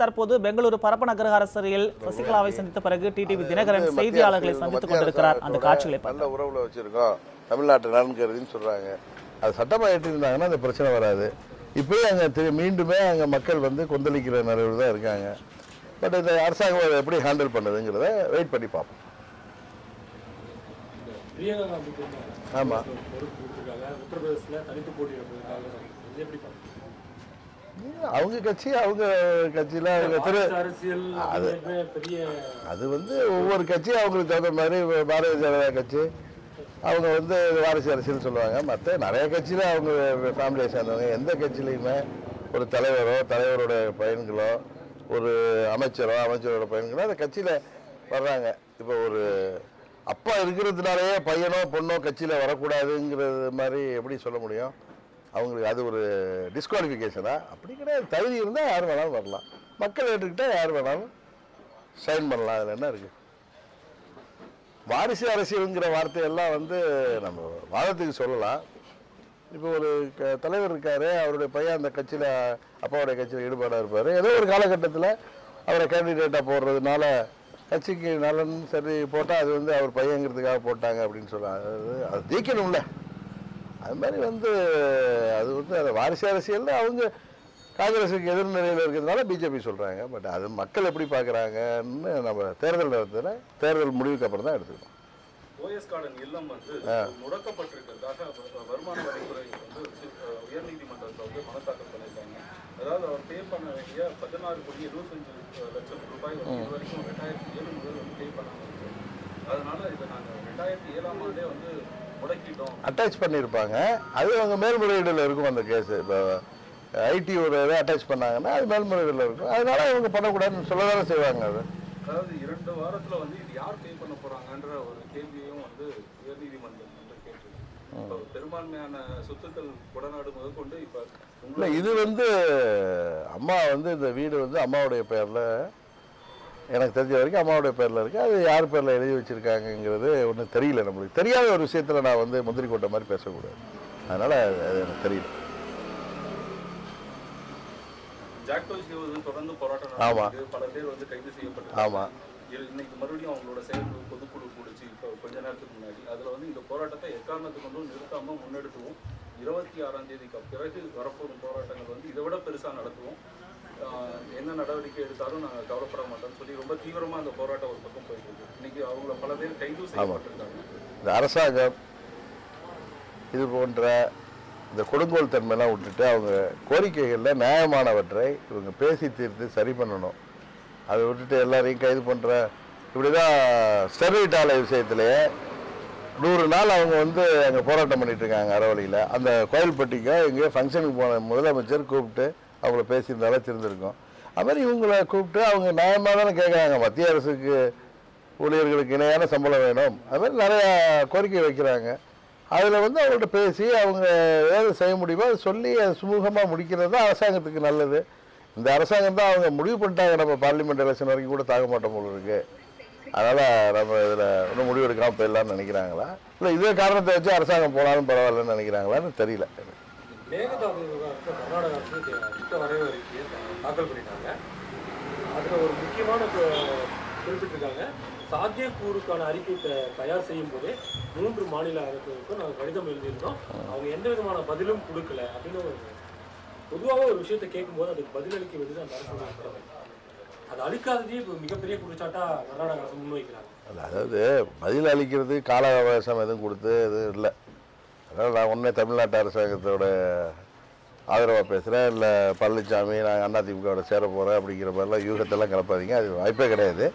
தற்போது பெங்களூரு பரப்பன அக்ரஹார சிறையில் சசிகலாவை சந்தித்த பிறகு டிடிவி தினகரன் செய்தியாளர்களை சந்தித்துக் கொண்டிருக்கிறார். அந்த காட்சிகளை. நல்ல உறவுல வச்சிருக்கோம். தமிழ்நாட்டு நலன் கருதின்னு சொல்றாங்க. அது சட்டமா ஏற்றிருந்தாங்கன்னா அந்த பிரச்சனை வராது. இப்பயே அங்க திரு- மீண்டுமே அங்க மக்கள் வந்து கொந்தளிக்கிற நிலையில் தான் இருக்காங்க. பட் இந்த அரசாங்கம் அதை எப்படி ஹேண்டில் பண்ணுதுங்கிறத வெயிட் பண்ணி பார்ப்போம். பிரியங்கா அவங்க கட்சி அவங்க கட்சியில அவங்க திரு பெரிய அது வந்து ஒவ்வொரு கட்சியும் அவங்களுக்கு தகுந்த மாதிரி பாரதிய ஜனதா கட்சி. அவங்க வந்து வாரிசு அரசியல் சொல்லுவாங்க. மற்ற நிறைய கட்சியில் அவங்க ஃபேமிலியை சேர்ந்தவங்க. எந்த கட்சியிலையுமே ஒரு தலைவரோ தலைவரோட பையன்களோ ஒரு அமைச்சரோ அமைச்சரோட பையன்களோ அந்த கட்சியில் வர்றாங்க. இப்போ ஒரு அப்பா இருக்கிறதுனாலயே பையனோ பொண்ணோ கட்சியில் வரக்கூடாதுங்கிறது மாதிரி எப்படி சொல்ல முடியும்? அவங்களுக்கு அது ஒரு டிஸ்குவாலிஃபிகேஷனா அப்படி கிடையாது. தகுதி இருந்தால் யார் வேணாலும் வரலாம். மக்கள் ஏற்றுக்கிட்டால் யார் வேணாலும் சைன் பண்ணலாம். அதில் என்ன இருக்குது வாரிசு அரசியலுங்கிற வார்த்தையெல்லாம் வந்து நம்ம வாதத்துக்கு சொல்லலாம். இப்போ ஒரு க- தலைவர் இருக்கார். அவருடைய பையன் அந்த கட்சியில் அப்பாவுடைய கட்சியில் ஈடுபாடாக இருப்பார். ஏதோ ஒரு காலகட்டத்தில் அவரை கேண்டிடேட்டாக போடுறதுனால கட்சிக்கு நலன் சரி போட்டால் அது வந்து அவர் பையங்கிறதுக்காக போட்டாங்க அப்படின்னு சொல்லுவாங்க அது அது தீக்கணும்ல அது மாதிரி வந்து அது வந்து அந்த வாரிசு அரசியல்ல அவங்க காங்கிரஸுக்கு எதிர்நிலையில் இருக்கிறதுனால பிஜேபி சொல்கிறாங்க பட் அது மக்கள் எப்படி பார்க்குறாங்கன்னு நம்ம தேர்தல் நேரத்தில் தேர்தல் முடிவுக்கு அப்புறம் தான் எடுத்துக்கணும். இல்லம் வந்து முடக்கப்பட்டிருக்கிறதாக வருமான வரித்துறை வந்து உச்ச- அஹ் உயர்நீதிமன்றத்தில் வந்து மனு தாக்கல் பண்ணியிருக்காங்க. அதாவது அவர் பே பண்ண வேண்டிய பதினாறு கோடி எழுபத்தஞ்சு லட்சம் ரூபாய் வந்து இது வரைக்கும் ரெண்டாயிரத்தி ஏழு முதல் வந்து பே பண்ணாமல் இருக்கு. அதனால இதை நாங்கள் ரெண்டாயிரத்தி ஏழாம் ஆண்டே வந்து முடக்கிட்டோம் அட்டாச் பண்ணியிருப்பாங்க அது அவங்க மேல்முறையீடில் இருக்கும் அந்த கேஸு. இப்போ ஐடி ஒரு இதை அட்டாச் பண்ணாங்கன்னா அது மேல்முறையீடில் இருக்கும். அதனால இவங்க பண்ணக்கூடாதுன்னு சொல்ல தானே செய்வாங்க அது. அதாவது இரண்டு வாரத்துல வந்து இது யார் பே பண்ண போறாங்கன்ற ஒரு கேள்வியும் வந்து உயர்நீதிமன்றம் வந்து இப்போ பெரும்பான்மையான சொத்துக்கள் கொடநாடு முதற்கொண்டு இப்போ இல்லை இது வந்து அம்மா வந்து இந்த வீடு வந்து அம்மாவுடைய பேரில் எனக்கு தெரிஞ்ச வரைக்கும் அம்மாவுடைய பேரில் இருக்குது அது யார் பேரில் எழுதி வச்சுருக்காங்கங்கிறது ஒன்றும் தெரியல நம்மளுக்கு. தெரியாத ஒரு விஷயத்தில் நான் வந்து முந்திரி கொட்ட மாதிரி பேசக்கூடாது. அதனால் அது எனக்கு தெரியல. ஜாக்டோஜி வந்து தொடர்ந்து போராட்டம் ஆமா. நடக்குது பல பேர் வந்து கைது செய்யப்பட்டு ஆமாம் இன்னைக்கு மறுபடியும் அவங்களோட செயற்குழு பொதுக்குழு கூடிச்சு. இப்போ கொஞ்ச நேரத்துக்கு முன்னாடி. அதுல வந்து இந்த போராட்டத்தை எக்காரணத்துக்கு கொண்டும் நிறுத்தாம முன்னெடுத்துவோம் இருபத்தி ஆறாம் தேதிக்கு பிறகு வரப்போகும் போராட்டங்கள் வந்து இதை விட பெருசா நடத்துவோம். என்ன நடவடிக்கை எடுத்தாலும் நாங்கள் கவலைப்பட மாட்டோம்னு சொல்லி ரொம்ப தீவிரமா அந்த போராட்டம் ஒரு பக்கம் போயிட்டு இருக்கு. இன்னைக்கு அவங்கள பல பேர் கைது செய்யப்பட்டிருக்காங்க. இந்த அரசாங்கம் இது போன்ற இந்த கொடுங்கோல் தன்மையெல்லாம் விட்டுட்டு அவங்க கோரிக்கைகளில் நியாயமானவற்றை இவங்க பேசி தீர்த்து சரி பண்ணணும். அதை விட்டுட்டு எல்லாரையும் கைது பண்ணுற இப்படி தான் ஸ்டெர்லைட் ஆலை விஷயத்திலேயே நூறு நாள் அவங்க வந்து அங்கே போராட்டம் பண்ணிட்டு இருக்காங்க அறவழியில். அந்த கோயில்பட்டிக்கு எங்கேயோ ஃபங்க்ஷனுக்கு போன முதலமைச்சர் கூப்பிட்டு அவங்கள பேசியிருந்தாலும் தெரிஞ்சிருக்கும். அது மாதிரி கூப்பிட்டு அவங்க நியாயமாக தானே கேட்குறாங்க மத்திய அரசுக்கு ஊழியர்களுக்கு இணையான சம்பளம் வேணும். அது மாதிரி நிறையா கோரிக்கை வைக்கிறாங்க. அதில் வந்து அவங்கள்ட்ட பேசி அவங்க ஏது செய்ய முடியுமோ? அதை சொல்லி அதை சுமூகமாக முடிக்கிறது தான் அரசாங்கத்துக்கு நல்லது. இந்த அரசாங்கம் தான் அவங்க முடிவு பண்ணிட்டாங்க. நம்ம பார்லிமெண்ட் எலெக்ஷன் வரைக்கும் கூட தாக்க மாட்டோம் போல இருக்கு. அதனால் நம்ம இதில் ஒன்றும் முடிவு எடுக்காமல் போயிடலாம்னு நினைக்கிறாங்களா? இல்லை இதே காரணத்தை வச்சு அரசாங்கம் போனாலும் பரவாயில்லன்னு நினைக்கிறாங்களான்னு தெரியல. மேகதாது விவகாரத்தை கர்நாடக அரசு திட்ட வரைவு அறிக்கையை தாக்கல் பண்ணிட்டாங்க. அதில் ஒரு முக்கியமான குறிப்பிட்டிருக்காங்க. சாத்தியக்கூறுக்கான அறிக்கை தயார் செய்யும் போதே மூன்று மாநில அரசுக்கும் நாங்கள் கடிதம் எழுதியிருந்தோம். அவங்க எந்த விதமான பதிலும் கொடுக்கல அப்படின்னு ஒரு பொதுவாக ஒரு விஷயத்தை கேட்கும்போது அதுக்கு பதிலளிக்க வேண்டியது அந்த அரசு அது அளிக்காததே இப்போ மிகப்பெரிய குற்றச்சாட்டா கர்நாடக அரசு முன்வைக்கிறாங்க. அதாவது பதில் அளிக்கிறது கால அவகாசம் எதுவும் கொடுத்து எதுவும் இல்லை. அதனால் நான் உண்மை தமிழ்நாட்டு அரசாங்கத்தோட ஆதரவாக பேசுகிறேன் இல்லை பழனிசாமி நான் அதிமுகவோட சேர போகிறேன் அப்படிங்கிற மாதிரிலாம் யூகத்தெல்லாம் கிளப்பாதீங்க அது வாய்ப்பே கிடையாது.